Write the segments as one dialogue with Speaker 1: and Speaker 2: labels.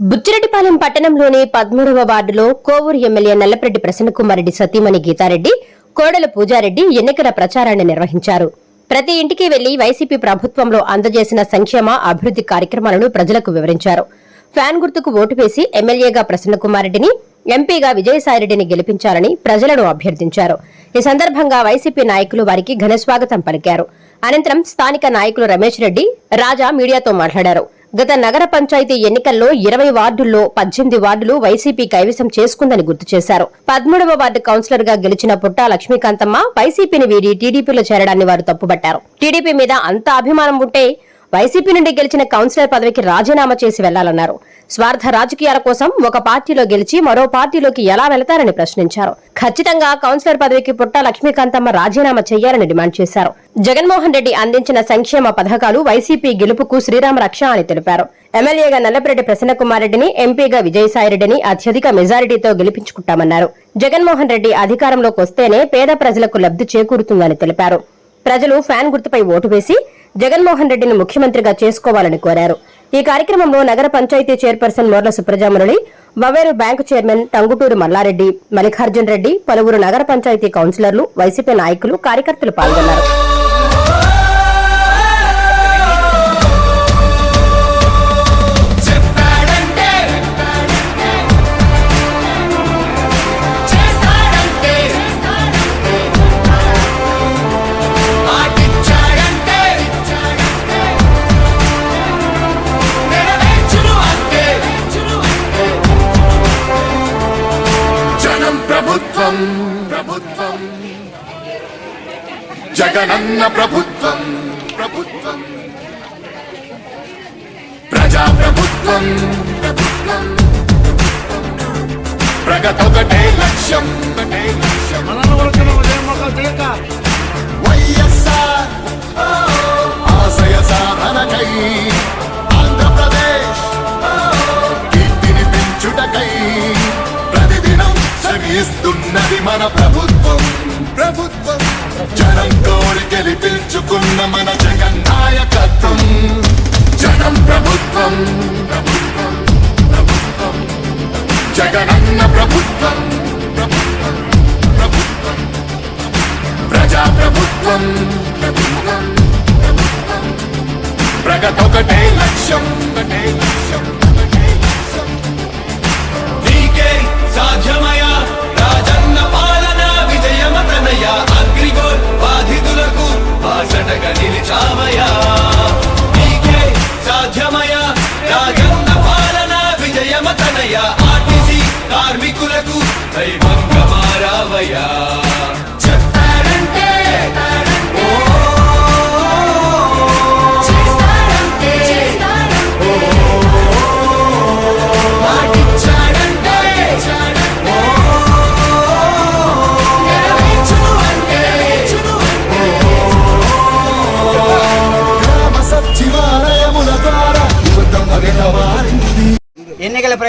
Speaker 1: బుచ్చిరెడ్డిపాలెం పట్టణంలోని పదమూడవ వార్డులో కోవూరు ఎమ్మెల్యే నల్లపరెడ్డి ప్రసన్నకుమారెడ్డి సతీమణి గీతారెడ్డి కోడల పూజారెడ్డి ఎన్నికల ప్రచారాన్ని నిర్వహించారు. ప్రతి ఇంటికి వెళ్ళి వైసీపీ ప్రభుత్వంలో అందజేసిన సంక్షేమ అభివృద్ది కార్యక్రమాలను ప్రజలకు వివరించారు. ఫ్యాన్ గుర్తుకు ఓటు వేసి ఎమ్మెల్యేగా ప్రసన్నకుమారెడ్డిని ఎంపీగా విజయసాయిరెడ్డిని గెలిపించాలని ప్రజలను అభ్యర్థించారు. ఈ సందర్భంగా వైసీపీ నాయకులు వారికి ఘనస్వాగతం పలికారు. అనంతరం స్థానిక నాయకులు రమేష్ రెడ్డి రాజా మీడియాతో మాట్లాడారు. గత నగర పంచాయతీ ఎన్నికల్లో ఇరవై వార్డుల్లో పద్దెనిమిది వార్డులు వైసీపీ కైవసం చేసుకుందని గుర్తు చేశారు. పదమూడవ వార్డు కౌన్సిలర్గా గెలిచిన పుట్టా లక్ష్మీకాంతమ్మ వైసీపీని వీడి టీడీపీలో చేరడాన్ని వారు తప్పుపట్టారు టీడీపీ మీద అంత అభిమానం ఉంటే వైసీపీ నుండి గెలిచిన కౌన్సిలర్ పదవికి రాజీనామా చేసి వెళ్ళాలన్నారు. స్వార్థ రాజకీయాల కోసం ఒక పార్టీలో గెలిచి మరో పార్టీలోకి ఎలా వెళతారని ప్రశ్నించారు. ఖచ్చితంగా కౌన్సిలర్ పదవికి పుట్ట లక్ష్మీకాంతమ్మ రాజీనామా చేయాలని డిమాండ్ చేశారు. జగన్మోహన్ రెడ్డి అందించిన సంక్షేమ పథకాలు వైసీపీ గెలుపుకు శ్రీరామ రక్ష అని తెలిపారు. ఎమ్మెల్యేగా నల్లపరెడ్డి ప్రసన్నకుమార్ రెడ్డిని ఎంపీగా విజయసాయిరెడ్డిని అత్యధిక మెజారిటీతో గెలిపించుకుంటామన్నారు. జగన్మోహన్ రెడ్డి అధికారంలోకి వస్తేనే పేద ప్రజలకు లబ్ధి చేకూరుతుందని తెలిపారు. ప్రజలు ఫ్యాన్ గుర్తుపై ఓటు వేసి జగన్మోహన్ రెడ్డిని ముఖ్యమంత్రిగా చేసుకోవాలని కోరారు. ఈ కార్యక్రమంలో నగర panchayat chairperson Morla Suprajamurali Vaveru bank chairman Tanguturu Mallareddy Mallikarjun Reddy పలువురు నగర పంచాయతీ కౌన్సిలర్లు వైసీపీ నాయకులు కార్యకర్తలు పాల్గొన్నారు.
Speaker 2: ప్రభుత్వం. ప్రభుత్వం జగనన్న ప్రభుత్వం. ప్రభుత్వం. ప్రజా ప్రభుత్వం. ప్రభుత్వం ప్రగతొకటే లక్ష్యం. ఒకటే లక్ష్యం. వైఎస్ఆర్ ఆశయ సాధనకై ఇస్తున్నది మన ప్రభుత్వం. ప్రభుత్వం. జనం కోరి గెలిపించుకున్న మన జగన్ నాయకత్వం. జనం ప్రభుత్వం. ప్రభుత్వం ప్రభుత్వం జగనన్న ప్రభుత్వం. ప్రభుత్వం ప్రభుత్వం ప్రజా ప్రభుత్వం ప్రభుత్వం ప్రభుత్వం ప్రగతొకటే లక్ష్యం ఒకటే లక్ష్యం.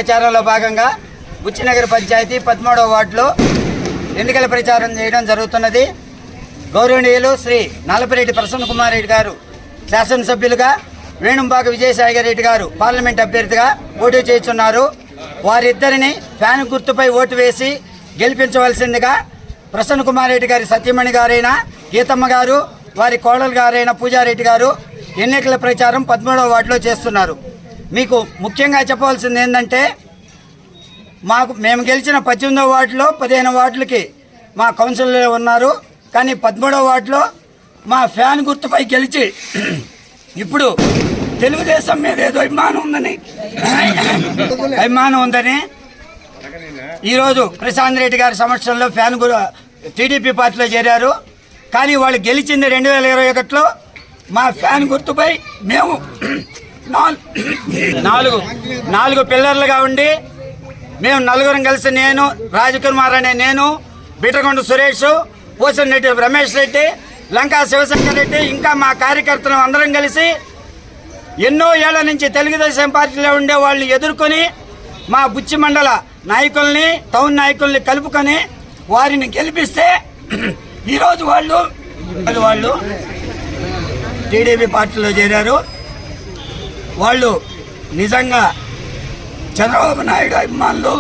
Speaker 3: ప్రచారంలో భాగంగా బుచ్చినగర్ పంచాయతీ పదమూడవ వార్డులో ఎన్నికల ప్రచారం చేయడం జరుగుతున్నది. గౌరవనీయులు శ్రీ నలపరెడ్డి ప్రసన్న కుమార్ రెడ్డి గారు శాసనసభ్యులుగా వేణుంబాక విజయసాగర్ రెడ్డి గారు పార్లమెంట్ అభ్యర్థిగా పోటీ చేస్తున్నారు. వారిద్దరిని ఫ్యాన్ గుర్తుపై ఓటు వేసి గెలిపించవలసిందిగా ప్రసన్న కుమార్ రెడ్డి గారి సత్యమణి గారైన గీతమ్మ గారు వారి కోడలు గారైన పూజారెడ్డి గారు ఎన్నికల ప్రచారం పదమూడవ వార్డులో చేస్తున్నారు. మీకు ముఖ్యంగా చెప్పవలసింది ఏంటంటే మాకు మేము గెలిచిన పద్దెనిమిదో వార్డులో పదిహేను వార్డులకి మా కౌన్సిలర్లు ఉన్నారు. కానీ పదమూడవ వార్డులో మా ఫ్యాన్ గుర్తుపై గెలిచి ఇప్పుడు తెలుగుదేశం మీద ఏదో అభిమానం ఉందని అభిమానం ఉందని ఈరోజు ప్రశాంత్ రెడ్డి గారి సమక్షంలో ఫ్యాన్ కూడా టీడీపీ పార్టీలో చేరారు. కానీ వాళ్ళు గెలిచింది రెండు వేల ఇరవై ఒకటిలో మా ఫ్యాన్ గుర్తుపై మేము నాలుగు నాలుగు పిల్లర్లుగా ఉండి మేము నలుగురం కలిసి నేను రాజకుమార్ అనే నేను బీటకొండ సురేష్ పోసన్ రెడ్డి రమేష్ రెడ్డి లంకా శివశంకర్ రెడ్డి ఇంకా మా కార్యకర్తలు అందరం కలిసి ఎన్నో ఏళ్ళ నుంచి తెలుగుదేశం పార్టీలో ఉండే వాళ్ళని ఎదుర్కొని మా బుచ్చి మండల నాయకుల్ని టౌన్ నాయకుల్ని కలుపుకొని వారిని గెలిపిస్తే ఈరోజు వాళ్ళు వాళ్ళు టీడీపీ పార్టీలో చేరారు. వాళ్ళు నిజంగా
Speaker 4: చంద్రబాబు నాయుడు అభిమానులు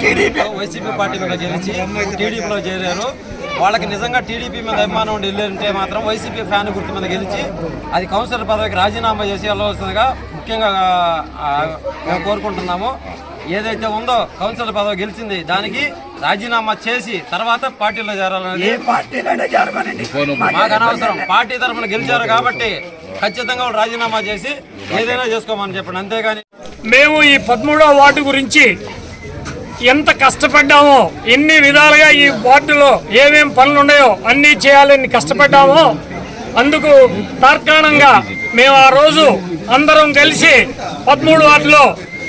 Speaker 4: టీడీపీ
Speaker 5: వైసీపీ పార్టీ మీద గెలిచి టీడీపీలో చేరారు. వాళ్ళకి నిజంగా టీడీపీ మీద అభిమానం ఉండి వెళ్ళారంటే మాత్రం వైసీపీ ఫ్యాన్ గుర్తు మీద గెలిచి అది కౌన్సిలర్ పదవికి రాజీనామా చేసి వెళ్ళవలసిందిగా ముఖ్యంగా మేము కోరుకుంటున్నాము. ఏదైతే ఉందో కౌన్సిలర్ పదవి గెలిచింది దానికి రాజీనామా చేసి తర్వాత పార్టీలో
Speaker 4: జరగనండి
Speaker 5: మాకు అనవసరం. పార్టీ తరఫున గెలిచారు కాబట్టి ఖచ్చితంగా రాజీనామా చేసి ఏదైనా చేసుకోమని చెప్పండి. అంతేగాని
Speaker 6: మేము ఈ పదమూడవ వార్డు గురించి ఎంత కష్టపడ్డామో ఎన్ని విధాలుగా ఈ వార్డులో ఏమేమి పనులు ఉన్నాయో అన్నీ చేయాలని కష్టపడ్డామో అందుకు తార్కాణంగా మేము ఆ రోజు అందరం కలిసి పదమూడు వార్డులో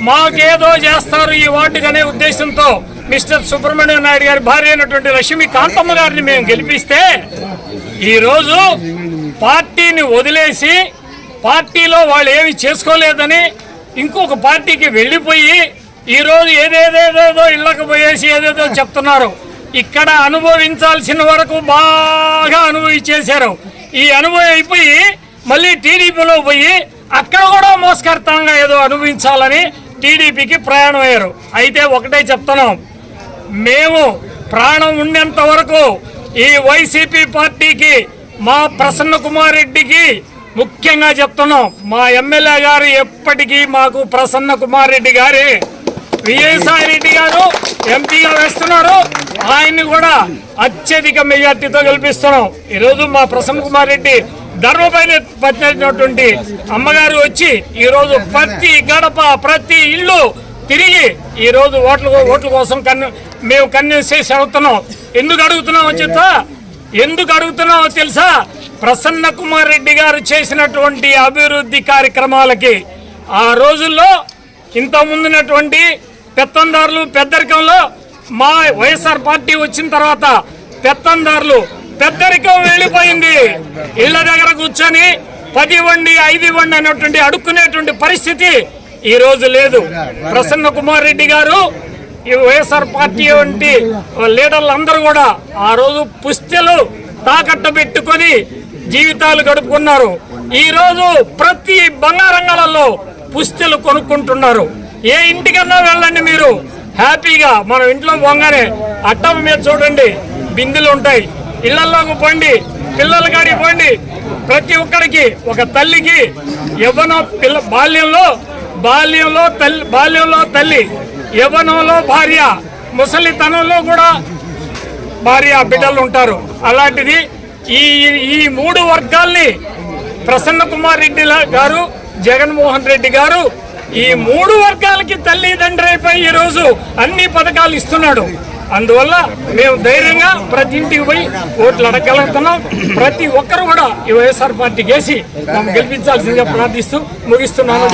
Speaker 6: మాకేదో చేస్తారు ఈ వార్డుకు అనే ఉద్దేశంతో మిస్టర్ సుబ్రహ్మణ్యం నాయుడు గారి భార్య అయినటువంటి లక్ష్మీ కాంతమ్మ గారిని మేము గెలిపిస్తే ఈరోజు పార్టీని వదిలేసి పార్టీలో వాళ్ళు ఏమి చేసుకోలేదని ఇంకొక పార్టీకి వెళ్ళిపోయి ఈరోజు ఏదేదేదేదో ఇళ్ళకు పోయేసి ఏదేదో చెప్తున్నారు. ఇక్కడ అనుభవించాల్సిన వరకు బాగా అనుభవించేశారు ఈ అనుభవం అయిపోయి మళ్ళీ టీడీపీలో పోయి అక్కడ కూడా మోసకర్తంగా ఏదో అనుభవించాలని టీడీపీకి ప్రయాణం అయ్యారు అయితే ఒకటే చెప్తున్నాం. మేము ప్రాణం ఉండేంత వరకు ఈ వైసీపీ పార్టీకి మా ప్రసన్న కుమార్ రెడ్డికి ముఖ్యంగా చెప్తున్నాం. మా ఎమ్మెల్యే గారు ఎప్పటికీ మాకు ప్రసన్న కుమార్ రెడ్డి గారి. విజయసాయి రెడ్డి గారు ఎంపీగా వేస్తున్నారు. ఆయన్ని కూడా అత్యధిక మెజార్టీతో గెలిపిస్తున్నాం. ఈరోజు మా ప్రసన్న కుమార్ రెడ్డి ధర్మపైన పట్టినటువంటి అమ్మగారు వచ్చి ఈరోజు ప్రతి గడప ప్రతి ఇల్లు తిరిగి ఈరోజు ఓట్ల ఓట్ల కోసం కన్ను మేము కన్నేసేసి అడుగుతున్నాం. ఎందుకు అడుగుతున్నాం చెప్తా? ఎందుకు అడుగుతున్నామో తెలుసా? ప్రసన్న కుమార్ రెడ్డి గారు చేసినటువంటి అభివృద్ధి కార్యక్రమాలకి. ఆ రోజుల్లో ఇంత ముందున్నటువంటి పెత్తందారులు పెద్దరికంలో మా వైఎస్ఆర్ పార్టీ వచ్చిన తర్వాత పెత్తందారులు పెద్దరికం వెళ్ళిపోయింది. ఇళ్ళ దగ్గర కూర్చొని పది వండి ఐదు వండి అనేటువంటి అడుక్కునేటువంటి పరిస్థితి ఈ రోజు లేదు. ప్రసన్న కుమార్ రెడ్డి గారు ఈ వైఎస్ఆర్ పార్టీ వంటి లీడర్లు అందరూ కూడా ఆ రోజు పుస్తెలు తాకట్టు పెట్టుకొని జీవితాలు గడుపుకున్నారు. ఈ రోజు ప్రతి బంగారంగాలలో పుస్తెలు కొనుక్కుంటున్నారు. ఏ ఇంటికన్నా వెళ్ళండి మీరు. హ్యాపీగా మనం ఇంట్లో పోగానే అట్టం మీద చూడండి బిందులు ఉంటాయి. ఇళ్ళలోకి పోండి పిల్లల కాడికి పోండి. ప్రతి ఒక్కడికి ఒక తల్లికి ఎవనో పిల్ల బాల్యంలో బాల్యంలో తల్లి బాల్యంలో తల్లి యవనంలో భార్య ముసలితనంలో కూడా భార్య బిడ్డలు ఉంటారు. అలాంటిది ఈ ఈ మూడు వర్గాల్ని ప్రసన్న కుమార్ రెడ్డి గారు జగన్మోహన్ రెడ్డి గారు ఈ మూడు వర్గాలకి తల్లిదండ్రులపై ఈరోజు అన్ని పథకాలు ఇస్తున్నాడు. అందువల్ల మేము ధైర్యంగా ప్రతి ఇంటికి పోయి ఓట్లు అడగలుగుతున్నాం ప్రతి ఒక్కరు కూడా ఈ వైఎస్ఆర్ పార్టీ వేసి మనం గెలిపించాల్సిందిగా ప్రార్థిస్తూ ముగిస్తున్నాను.